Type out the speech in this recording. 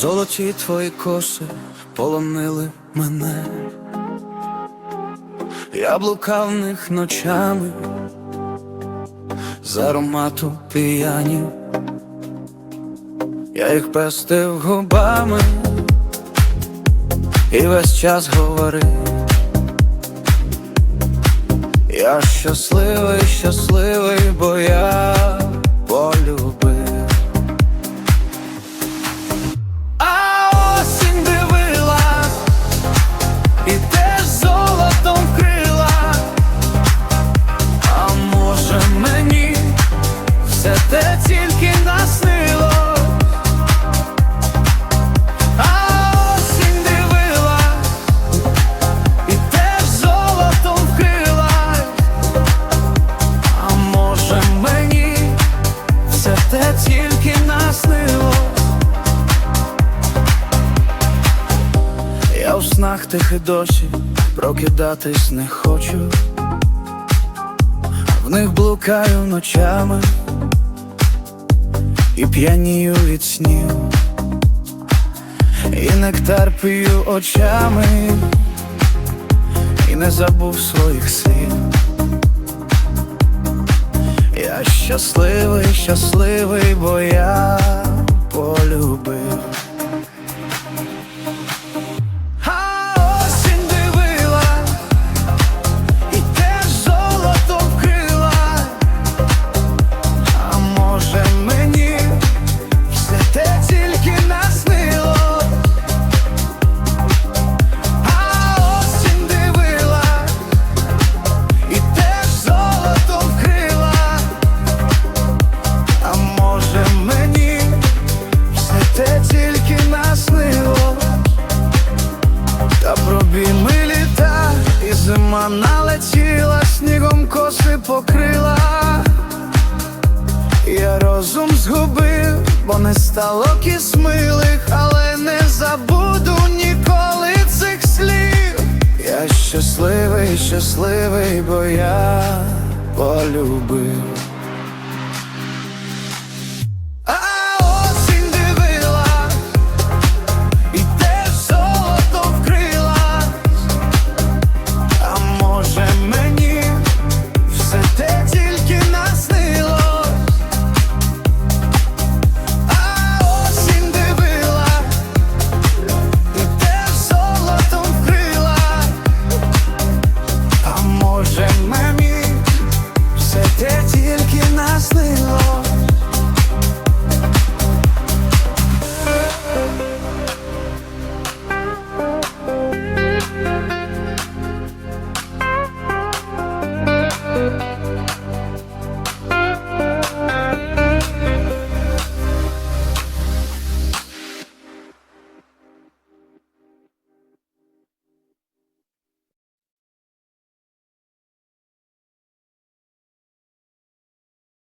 Золоті твої коси полонили мене, я блукав них ночами, з аромату п'яні, я їх пестив губами і весь час говорив. Я щасливий, щасливий, бо я все те тільки наснило. А осінь дивилась і теж золотом вкрилась. А може мені все те тільки наснилось. Я в снах тих і досі прокидатись не хочу. В них блукаю ночами і п'янію від снів, і нектар п'ю очами, і не забув своїх сил. Я щасливий, щасливий, бо я полюбив. Покрила. Я розум згубив, бо не стало кіс милих, але не забуду ніколи цих слів. Я щасливий, щасливий, бо я полюбив.